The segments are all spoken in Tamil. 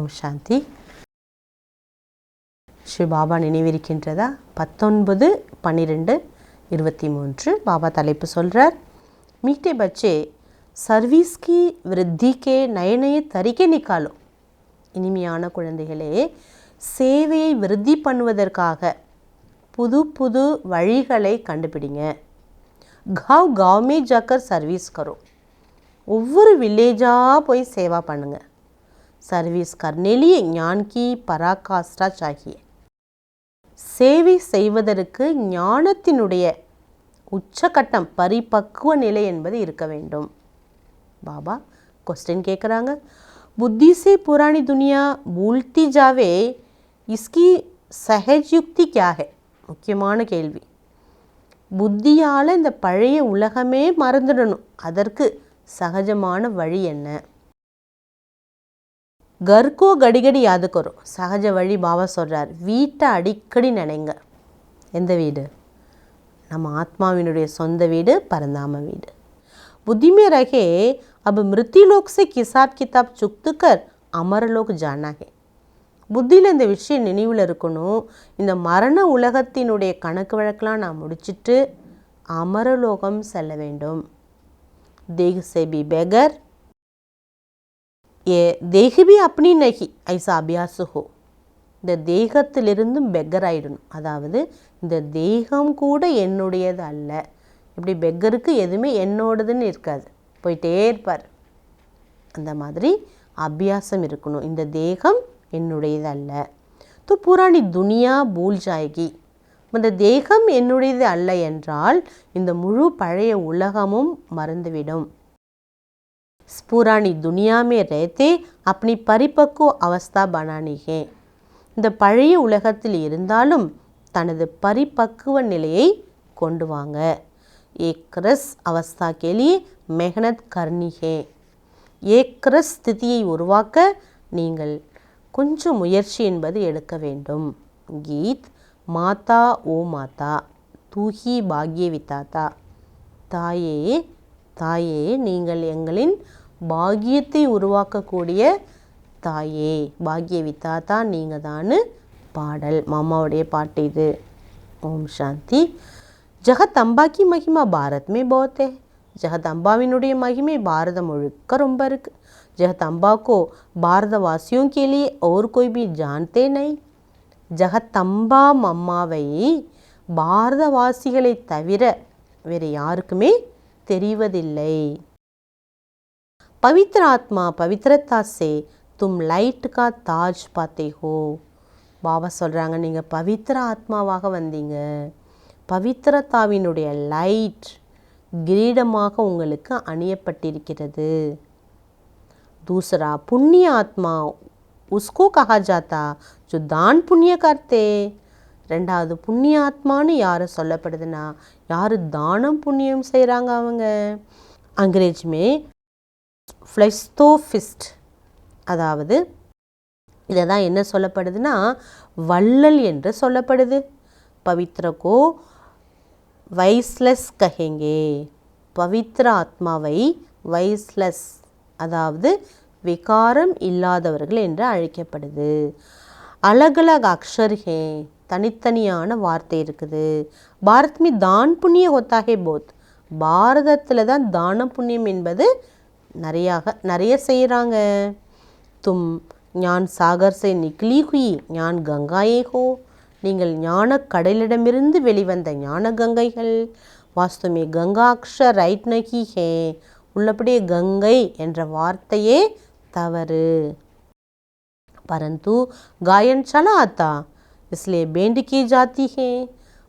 ஓம் சாந்தி ஸ்ரீ பாபா நினைவிருக்கின்றதா பத்தொன்பது பன்னிரெண்டு இருபத்தி மூன்று பாபா தலைப்பு சொல்கிறார் மீட்டே பச்சே சர்வீஸ் கி விருத்தி கே நய நய தரிக்கை நிக்காலோ இனிமையான குழந்தைகளே சேவையை விருத்தி பண்ணுவதற்காக புது புது வழிகளை கண்டுபிடிங்க गांव गांव में जाकर सर्विस करो ஒவ்வொரு வில்லேஜாக போய் சேவா பண்ணுங்க சர்வீஸ் கர்னேலியே ஞான் கி பராகாஷ்டா சாகியே சேவை செய்வதற்கு ஞானத்தினுடைய உச்சகட்டம் பரிபக்குவ நிலை என்பது இருக்க வேண்டும் பாபா கொஸ்டின் கேட்குறாங்க புத்தி से पुरानी दुनिया भूलती जावे इसकी सहज युक्ति क्या है முக்கியமான கேள்வி புத்தியால் இந்த பழைய உலகமே மறந்துடணும் அதற்கு சகஜமான வழி என்ன கர்கோ கடிகடி யாதுக்கரும் சகஜ வழி பாபா சொல்கிறார் வீட்டை அடிக்கடி நினைங்க எந்த வீடு நம்ம ஆத்மாவினுடைய சொந்த வீடு பரந்தாம வீடு बुद्धि में रहे अब मृत्युलोक से हिसाब किताब चुक्त कर अमरलोक जाना है புத்தியில் இந்த விஷயம் நினைவில் இருக்கணும் இந்த மரண உலகத்தினுடைய கணக்கு வழக்கெலாம் நான் முடிச்சிட்டு அமரலோகம் செல்ல வேண்டும் தேக செபி பெகர் ஏ தேகிபி அப்படி நகி ஐசா அபியாசு ஹோ இந்த தேகத்திலிருந்தும் பெக்கர் ஆயிடணும் அதாவது இந்த தேகம் கூட என்னுடையது அல்ல. இப்படி பெக்கருக்கு எதுவுமே என்னோடதுன்னு இருக்காது. போயிட்டே இருப்பார். அந்த மாதிரி அபியாசம் இருக்கணும். இந்த தேகம் என்னுடையது அல்ல. து புராணி துனியா பூல் ஜாயகி இந்த தேகம் என்னுடையது அல்ல என்றால் இந்த முழு பழைய உலகமும் மறந்துவிடும். புராணி துனியாமே अपनी அப்படி பரிபக்குவ அவஸ்தா है இந்த பழைய உலகத்தில் இருந்தாலும் தனது பரிபக்குவ நிலையை கொண்டு வாங்க. ஏக்ரஸ் அவஸ்தா கேலி மெஹனத் கர்னிகே ஏக்ரஸ் ஸ்திதியை உருவாக்க நீங்கள் கொஞ்சம் முயற்சி என்பது எடுக்க வேண்டும். கீத் மாதா ஓ மாதா தூஹி பாக்ய வித்தாத்தா தாயே தாயே நீங்கள் எங்களின் பாக்கியத்தை உருவாக்கக்கூடிய தாயே பாக்ய வித்தாத்தா நீங்கள் தான் பாடல் மாமாவுடைய பாட்டு இது ஓம் சாந்தி ஜகத் அம்பாக்கி மகிமா பாரத் மே பௌத்தே ஜகத் அம்பாவினுடைய மகிமை பாரதம் முழுக்க ரொம்ப இருக்குது जगत अम्बा को भारतवासियों के लिए और कोई भी जानते नहीं ஜகத்தம்பா மம்மாவை பாரதவாசிகளை தவிர வேறு யாருக்குமே தெரிவதில்லை பவித்ர ஆத்மா பவித்ரதா சே தும் லைட் கா தாஜ் பாத்தே ஹோ பாபா சொல்கிறாங்க நீங்கள் பவித்ர ஆத்மாவாக வந்தீங்க பவித்ரதாவினுடைய லைட் கிரீடமாக உங்களுக்கு அணியப்பட்டிருக்கிறது दूसरा पुण्य आत्मा उसको कहा जाता जो दान पुण्य करते ரெண்டாவது புண்ணிய ஆத்மான்னு யாரை சொல்லப்படுதுன்னா யார் தானம் புண்ணியம் செய்கிறாங்க அவங்க அங்கிரேஜ்மே ஃப்ளெஸ்தோஃபிஸ்ட் அதாவது இதை தான் என்ன சொல்லப்படுதுன்னா வள்ளல் என்று சொல்லப்படுது. பவித்ரகோ வைஸ்லெஸ் கஹெங்கே. பவித்ர ஆத்மாவை வைஸ்லெஸ் அதாவது விகாரம் இல்லாதவர்கள் என்று அழைக்கப்படுது. அலகலக் அக்ஷர் ஹே தனித்தனியான வார்த்தை இருக்குது. பாரத் மீ தான் புண்ணிய ஒத்தாகே போத். பாரதத்தில் தான் தான புண்ணியம் என்பது நிறையாக நிறைய செய்கிறாங்க. தும் ஞான் சாகர் சே நிக்லி குயி ஞான் கங்காயே ஹோ நீங்கள் ஞான கடலிடமிருந்து வெளிவந்த ஞான கங்கைகள். வாஸ்துமே கங்காக்ஷ ரைட் நகி ஹே உள்ளபடியே கங்கை என்ற வார்த்தையே தவறு. பரந்து காயன் சலா ஆத்தா இஸ்லே பேண்டிக்கே ஜாத்தி ஹே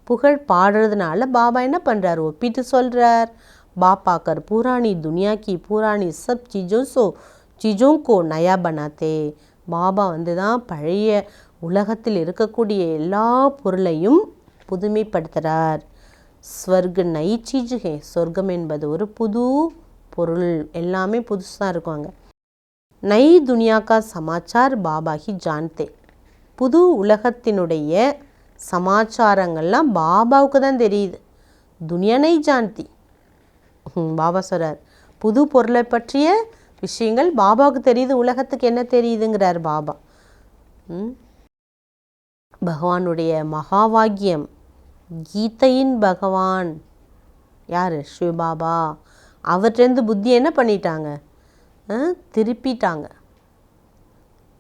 புகழ் பாடுறதுனால பாபா என்ன பண்ணுறார் ஒப்பிட்டு சொல்கிறார் பாப்பா கர் पुरानी துனியா கி पुरानी சப் चीज़ों சோ चीज़ों கோ நயா பனாத்தே பாபா வந்து தான் பழைய உலகத்தில் இருக்கக்கூடிய எல்லா பொருளையும் புதுமைப்படுத்துகிறார் ஸ்வர்க நை சீஜு ஹே சொர்க்கம் என்பது ஒரு புது பொருள். எல்லாமே புதுசாக இருக்குவாங்க. நை துனியாக்கா சமாச்சார் பாபாஹி ஜான்தே. புது உலகத்தினுடைய சமாச்சாரங்கள்லாம் பாபாவுக்கு தான் தெரியுது. துனியா நை ஜான்தி. பாபா சொல்கிறார் புது பொருளை பற்றிய விஷயங்கள் பாபாவுக்கு தெரியுது உலகத்துக்கு என்ன தெரியுதுங்கிறார் பாபா. ம்? பகவானுடைய மகாவாக்கியம் கீதையின் பகவான். யார்? சிவபாபா அவர்கிட்டருந்து புத்தி என்ன பண்ணிட்டாங்க? திருப்பிட்டாங்க.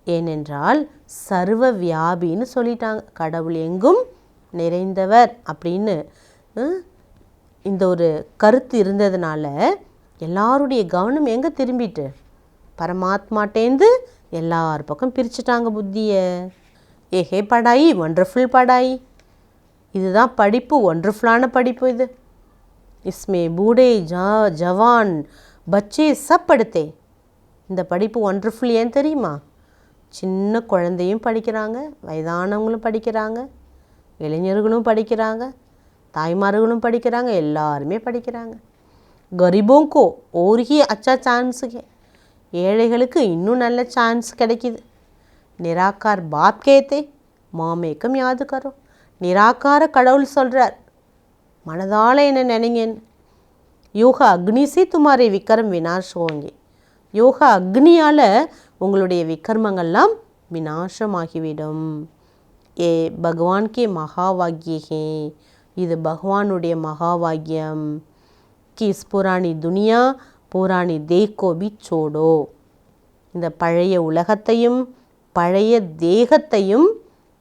ஏனென்றால் சர்வ வியாபின்னு சொல்லிட்டாங்க. கடவுள் எங்கும் நிறைந்தவர் அப்படின்னு ம், இந்த ஒரு கருத்து இருந்ததுனால எல்லாருடைய கவனம் எங்கே திரும்பிட்டு? பரமாத்மாட்டேந்து எல்லார் பக்கம் பிரிச்சுட்டாங்க புத்தியை. ஏஹே படாயி ஒண்டர்ஃபுல் படாயி. இதுதான் படிப்பு ஒண்டர்ஃபுல்லான படிப்பு இது. இஸ்மே பூடே ஜா ஜவான் பச்சே சப் படுத்தே இந்த படிப்பு ஒண்டர்ஃபுல் ஏன் தெரியுமா? சின்ன குழந்தையும் படிக்கிறாங்க வயதானவங்களும் படிக்கிறாங்க இளைஞர்களும் படிக்கிறாங்க தாய்மார்களும் படிக்கிறாங்க எல்லாருமே படிக்கிறாங்க. கரிபோங்கோ ஓரிகி அச்சா சான்ஸுக்கே ஏழைகளுக்கு இன்னும் நல்ல சான்ஸ் கிடைக்கிது. நிராகார் பாப் கேத்தே மாமேக்கம் யாது கரோ நிராகார கடவுள் சொல்கிறார் மனதால் என்ன நினைங்கன்னு யோக அக்னிசி துமாரி விக்ரம் வினாஷ் ஓங்கி யோக அக்னியால் உங்களுடைய விக்ரமங்கள்லாம் வினாசமாகிவிடும் ஏ பகவான் கே மகாவாகியே இது பகவானுடைய மகாவாக்கியம். கீஸ் புராணி துனியா புராணி தேக்கோபி சோடோ. இந்த பழைய உலகத்தையும் பழைய தேகத்தையும்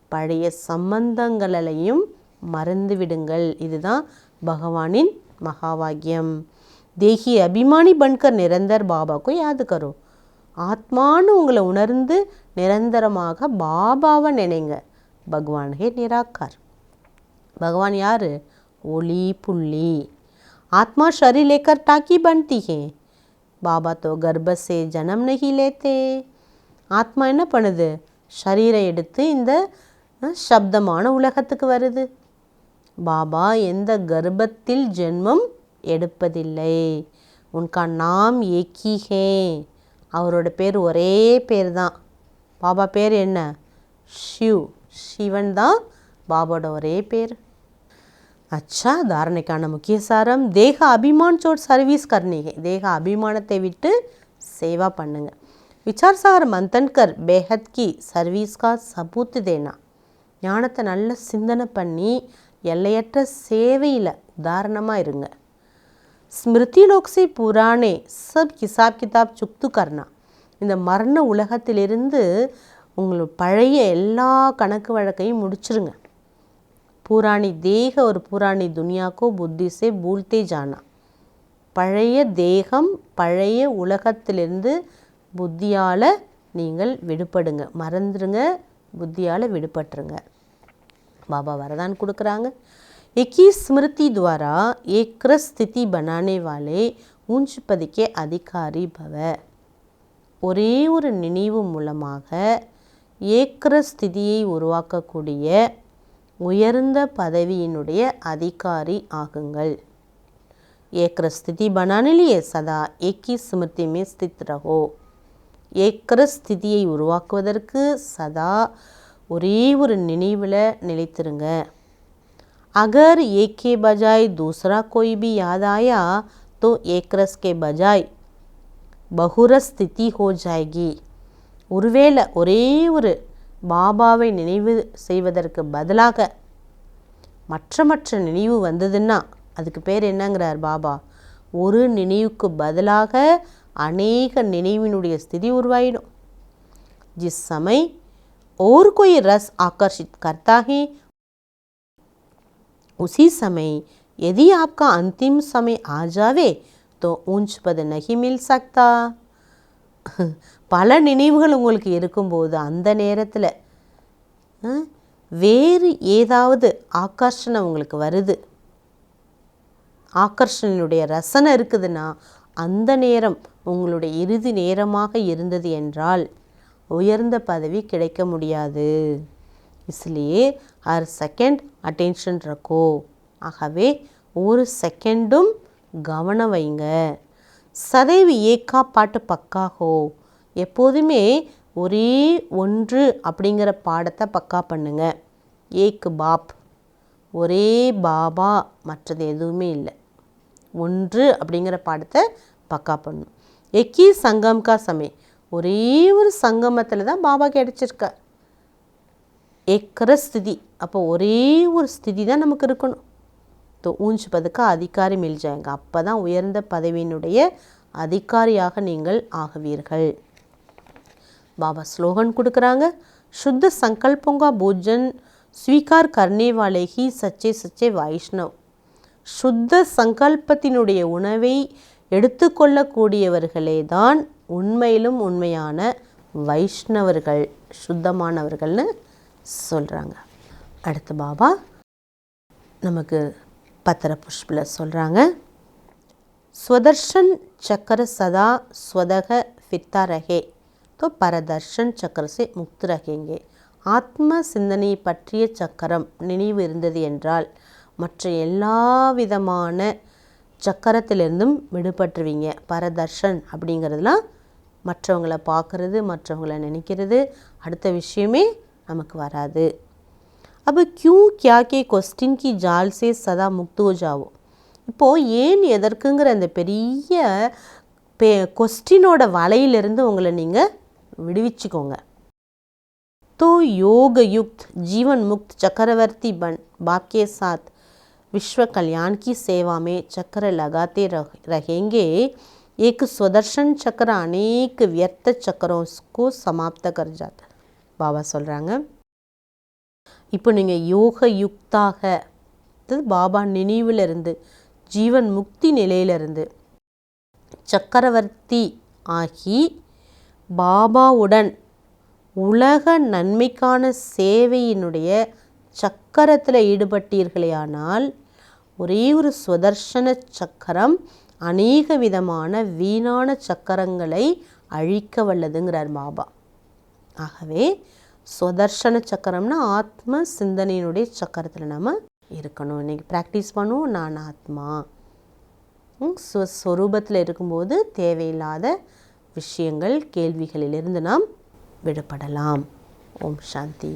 பழைய சம்பந்தங்களையும் மறந்துவிடுங்கள் இதுதான் பகவானின் மகாவாக்கியம். தேகி அபிமானி பண்கர் நிரந்தர் பாபாக்கும் யாது கரும் ஆத்மானு உங்களை உணர்ந்து நிரந்தரமாக பாபாவை நினைங்க. பகவான் ஹே நிராக்கார் भगवान यार ओली पुल्ली आत्मा शरीर लेकर टाकी बनती है பாபா तो गर्भ से जन्म नहीं लेते ஆத்மா என்ன பண்ணுது சரீரை எடுத்து இந்த அஹ், சப்தமான உலகத்துக்கு வருது பாபா எந்த கர்ப்பத்தில் ஜென்மம் எடுப்பதில்லை உன்கா நாம் ஏக்கி ஹே அவரோட பேர் ஒரே பேர் தான் பாபா பேர் என்ன ஷிவ் சிவன் தான் பாபாவோட ஒரே பேர் அச்சா தாரணைக்கான முக்கிய சாரம் தேக அபிமான் சோட் சர்வீஸ் கர்ணிகை. தேக அபிமானத்தை விட்டு சேவா பண்ணுங்க. விசார்சார் மந்தன்கர் பேஹத் கி சர்வீஸ் கா சபூத்து தேனா. ஞானத்தை நல்ல சிந்தனை பண்ணி எல்லையற்ற சேவையில் உதாரணமாக இருங்க. ஸ்மிருதி லோக்ஸி புராணே சப் கிசாப் கிதாப் சுக்து கர்ணா. இந்த மரண உலகத்திலிருந்து உங்களுக்கு பழைய எல்லா கணக்கு வழக்கையும் முடிச்சிருங்க. पुरानी देह और पुरानी दुनिया को புத்தி से பூல்தே ஜானா பழைய தேகம் பழைய உலகத்திலிருந்து புத்தியால் நீங்கள் விடுபடுங்க மறந்துடுங்க புத்தியால் விடுபட்டுருங்க பாபா வரதான் கொடுக்குறாங்க एक ही स्मृति द्वारा एक स्थिति बनाने वाले ऊंच पद के अधिकारी भव ஒரே ஒரு நினைவு மூலமாக ஏக்கர ஸ்திதியை உருவாக்கக்கூடிய உயர்ந்த பதவியினுடைய அதிகாரி ஆகுங்கள் ஏக்கர ஸ்திதி बनाने लिए சதா एक ही स्मृति में स्थित रहो ஏக்கர ஸ்திதியை உருவாக்குவதற்கு சதா ஒரே ஒரு நினைவில் நிலைத்திருங்க अगर एक के बजाय दूसरा कोई भी याद आया तो एक रस के बजाय பகுரஸ் ஸ்திதி ஹோ ஜாயகி ஒருவேளை ஒரே ஒரு பாபாவை நினைவு செய்வதற்கு பதிலாக மற்ற மற்ற நினைவு வந்ததுன்னா அதுக்கு பேர் என்னங்கிறார் பாபா ஒரு நினைவுக்கு பதிலாக அநேக நினைவினுடைய ஸ்திதி உருவாயிடும் जिस समय और कोई रस आकर्षित करता है उसी समय यदि आपका अंतिम समय आ जावे तो ऊंच पद नहीं मिल सकता பல நினைவுகள் உங்களுக்கு இருக்கும்போது அந்த நேரத்தில் அஹ், வேறு ஏதாவது ஆகர்ஷணம் உங்களுக்கு வருது ஆகர்ஷணையுடைய ரசனை இருக்குதுன்னா அந்த நேரம் உங்களுடைய இறுதி நேரமாக இருந்தது என்றால் உயர்ந்த பதவி கிடைக்க முடியாது इसलिए हर செகண்ட் அட்டென்ஷன் ரக்கோ ஆகவே ஒரு செகண்டும் கவனம் வைங்க சதைவு ஏக்கா பாட்டு பக்காகோ எப்போதுமே ஒரே ஒன்று அப்படிங்கிற பாடத்தை பக்கா பண்ணுங்க. ஏக்கு பாப். ஒரே பாபா மற்றது எதுவுமே இல்லை. ஒன்று அப்படிங்கிற பாடத்தை பக்கா பண்ணும். எக்கி சங்கம் கா சமே. ஒரே ஒரு சங்கமத்தில் தான் பாபா கிடச்சிருக்கார் ஏக்கிற ஸ்திதி. அப்போ ஒரே ஒரு ஸ்திதி தான் நமக்கு இருக்கணும். தோ ஊஞ்சு பதுக்க அதிகாரி மில் ஜாயங்க. அப்போ தான் உயர்ந்த பதவியினுடைய அதிகாரியாக நீங்கள் ஆகுவீர்கள். बाबा स्लोगन கொடுக்குறாங்க शुद्ध संकल्पों का भोजन स्वीकार करने वाले ही सच्चे सच्चे वैष्णव சுத்த சங்கல்பத்தினுடைய உணவை எடுத்துக்கொள்ளக்கூடியவர்களே தான் உண்மையிலும் உண்மையான வைஷ்ணவர்கள் சுத்தமானவர்கள்னு சொல்கிறாங்க அடுத்து பாபா நமக்கு பத்திர புஷ்பில் சொல்கிறாங்க स्वदर्शन चक्र सदा स्वदह फिरता रहे तो परदर्शन चक्र से मुक्त रहेंगे ஆத்ம சிந்தனை பற்றிய சக்கரம் நினைவு இருந்தது என்றால் மற்ற எல்லா விதமான சக்கரத்திலிருந்தும் விடுபட்டுருவீங்க பரதர்ஷன் அப்படிங்கிறதுலாம் மற்றவங்கள பார்க்குறது மற்றவங்கள நினைக்கிறது அடுத்த விஷயமே நமக்கு வராது அப்போ क्यों क्या के क्वेश्चन की जाल से सदा मुक्त हो जाओ இப்போது ஏன் எதற்குங்கிற அந்த பெரிய பே கொஸ்டினோட வலையிலிருந்து உங்களை நீங்கள் விடுவிச்சுக்கோங்க तो योग युक्त जीवन मुक्त चक्रवर्ती बन बाप के साथ विश्व कल्याण की सेवा में चक्र लगाते रह, रहेंगे एक स्वदर्शन चक्र अनेक व्यर्थ चक्रों को समाप्त कर जाता है பாபா சொல்கிறாங்க இப்போ நீங்கள் யோக யுக்தாக அதாவது பாபா நினைவிலிருந்து ஜீவன் முக்தி நிலையிலிருந்து சக்கரவர்த்தி ஆகி பாபாவுடன் உலக நன்மைக்கான சேவையினுடைய சக்கரத்தில் ஈடுபட்டீர்களேயானால் ஒரே ஒரு சுதர்ஷன சக்கரம் அநேக விதமான வீணான சக்கரங்களை அழிக்க வல்லதுங்கிறார் பாபா. ஆகவே சுதர்ஷன சக்கரம்னா ஆத்ம சிந்தனையினுடைய சக்கரத்தில் நம்ம இருக்கணும். இன்றைக்கி ப்ராக்டிஸ் பண்ணுவோம் நான் ஆத்மா. ஸ்வஸ்வரூபத்தில் இருக்கும்போது தேவையில்லாத விஷயங்கள் கேள்விகளிலிருந்து நாம் விடுபடலாம். ஓம் சாந்தி.